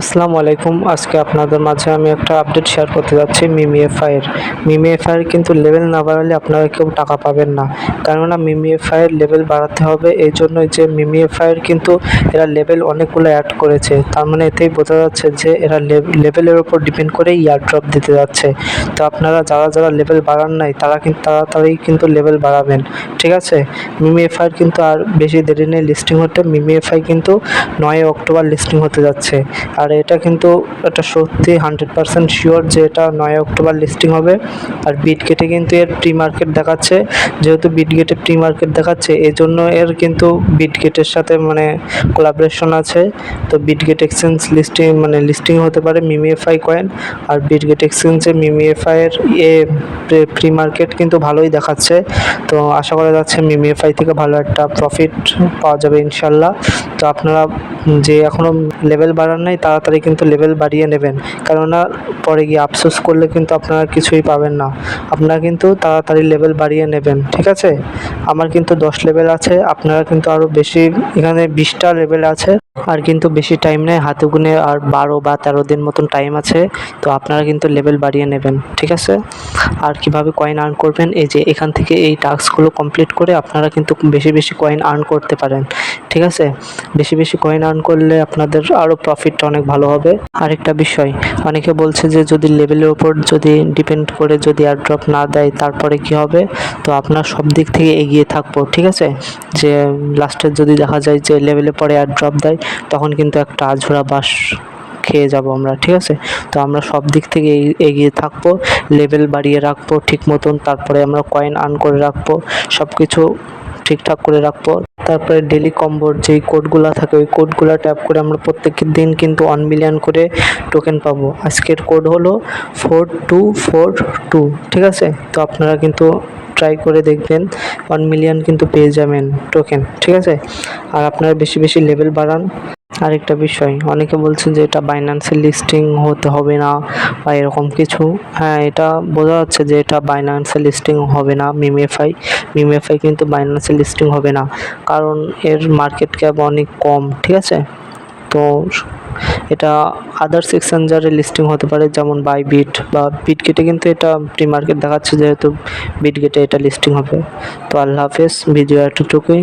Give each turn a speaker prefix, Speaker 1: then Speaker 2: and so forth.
Speaker 1: আসসালামু আলাইকুম। আজকে আপনাদের মাঝে আমি একটা আপডেট শেয়ার করতে যাচ্ছি মিমিএফআইয়ের মিমিএফআইয়ের কিন্তু লেভেল না বাড়ালে আপনারা কেউ টাকা পাবেন না। কেননা মিমিএফআইয়ের লেভেল বাড়াতে হবে, এই জন্যই যে মিমিএফআইয়ের কিন্তু এরা লেভেল অনেকগুলো অ্যাড করেছে। তার মানে এতেই বোঝা যাচ্ছে যে এরা লেভেলের উপর ডিপেন্ড করেই ইয়ার ড্রপ দিতে যাচ্ছে। তো আপনারা যারা যারা লেভেল বাড়ান নাই, তারা কিন্তু তাড়াতাড়ি কিন্তু লেভেল বাড়াবেন। ঠিক আছে? মিমিএফআইয়ের কিন্তু আর বেশি দেরি নেই লিস্টিং হতে। মিমিএফআই কিন্তু নয় অক্টোবর লিস্টিং হতে যাচ্ছে। আর এটা কিন্তু এটা সত্যি হান্ড্রেড পারসেন্ট শিওর যে এটা নয় অক্টোবর লিস্টিং হবে। আর বিটগেটে কিন্তু এর প্রি মার্কেট দেখাচ্ছে। যেহেতু বিটগেটে প্রি মার্কেট দেখাচ্ছে এই জন্য এর কিন্তু বিটগেটের সাথে মানে কোলাবরেশন আছে। তো বিটগেট এক্সচেঞ্জ লিস্টিং মানে লিস্টিং হতে পারে মিমিএফআই কয়েন আর বিটগেট এক্সচেঞ্জে মিমিএফআইয়ের এ প্রি মার্কেট কিন্তু ভালোই দেখাচ্ছে। তো আশা করা যাচ্ছে মিমিএফআই থেকে ভালো একটা প্রফিট পাওয়া যাবে ইনশাল্লাহ। তো আপনারা যে এখনও লেভেল বাড়ান নাই, তাড়াতাড়ি কিন্তু লেভেল বাড়িয়ে নেবেন। কেননা পরে গিয়ে আফসোস করলে কিন্তু আপনারা কিছুই পাবেন না। আপনারা কিন্তু তাড়াতাড়ি লেভেল বাড়িয়ে নেবেন, ঠিক আছে? আমার কিন্তু দশ লেভেল আছে, আপনারা কিন্তু আরও বেশি, এখানে বিশটা লেভেল আছে। আর কিন্তু বেশি টাইম নেই, হাতে গুনে আর বারো বা তেরো দিন মতন টাইম আছে, তো আপনারা কিন্তু লেভেল বাড়িয়ে নেবেন, ঠিক আছে? আর কীভাবে কয়েন আর্ন করবেন, এই যে এখান থেকে এই টাস্কগুলো কমপ্লিট করে আপনারা কিন্তু বেশি বেশি কয়েন আর্ন করতে পারেন, ঠিক আছে? বেশি বেশি কয়েন আর্ন করলে আপনাদের আরও প্রফিটটা অনেক ভালো হবে। আরেকটা বিষয়, অনেকে বলছে যে যদি লেভেলের উপর যদি ডিপেন্ড করে যদি আর ড্রপ না দেয়, তারপরে কি হবে? তো আপনার সব দিক থেকে এগিয়ে থাকব, ঠিক আছে? যে লাস্টে যদি দেখা যায় যে লেভেলে পরে আর ড্রপ দেয়, তখন কিন্তু একটা আঝোড়া বাস খেয়ে যাব আমরা, ঠিক আছে? তো আমরা সব দিক থেকে এগিয়ে থাকব লেভেল বাড়িয়ে রাখব ঠিক মতন, তারপরে আমরা কয়েন আর্ন করে রাখব সব কিছু ঠিকঠাক করে রাখব। তারপরে ডেলি কম্বোর যেই কোডগুলো থাকে, ওই কোডগুলো ট্যাপ করে আমরা প্রত্যেক দিন কিন্তু ওয়ান মিলিয়ন করে টোকেন পাবো। আজকের কোড হলো ফোর টু ফোর টু ঠিক আছে? তো আপনারা কিন্তু ট্রাই করে দেখবেন ওয়ান মিলিয়ন কিন্তু পেয়ে যাবেন টোকেন ঠিক আছে? আর আপনারা বেশি বেশি লেভেল বাড়ান। আরেকটা বিষয়। অনেকে বলছেন যে এটা বাইন্যান্সের লিস্টিং হতে হবে না বা এরকম কিছু। হ্যাঁ এটা বোঝা যাচ্ছে যে এটা বাইন্যান্সের লিস্টিং হবে না মিমিএফআই মিমিএফআই কিন্তু বাইন্যান্সের লিস্টিং হবে না। কারণ এর মার্কেট ক্যাপ অনেক কম, ঠিক আছে? তো এটা আদার্স এক্সচেঞ্জারে লিস্টিং হতে পারে, যেমন বাই বিট বা বিটগেটে কিন্তু এটা প্রি মার্কেট দেখাচ্ছে, যেহেতু বিটগেটে এটা লিস্টিং হবে। তো আল্লাহ হাফেজ ভিডিও এতটুকুই।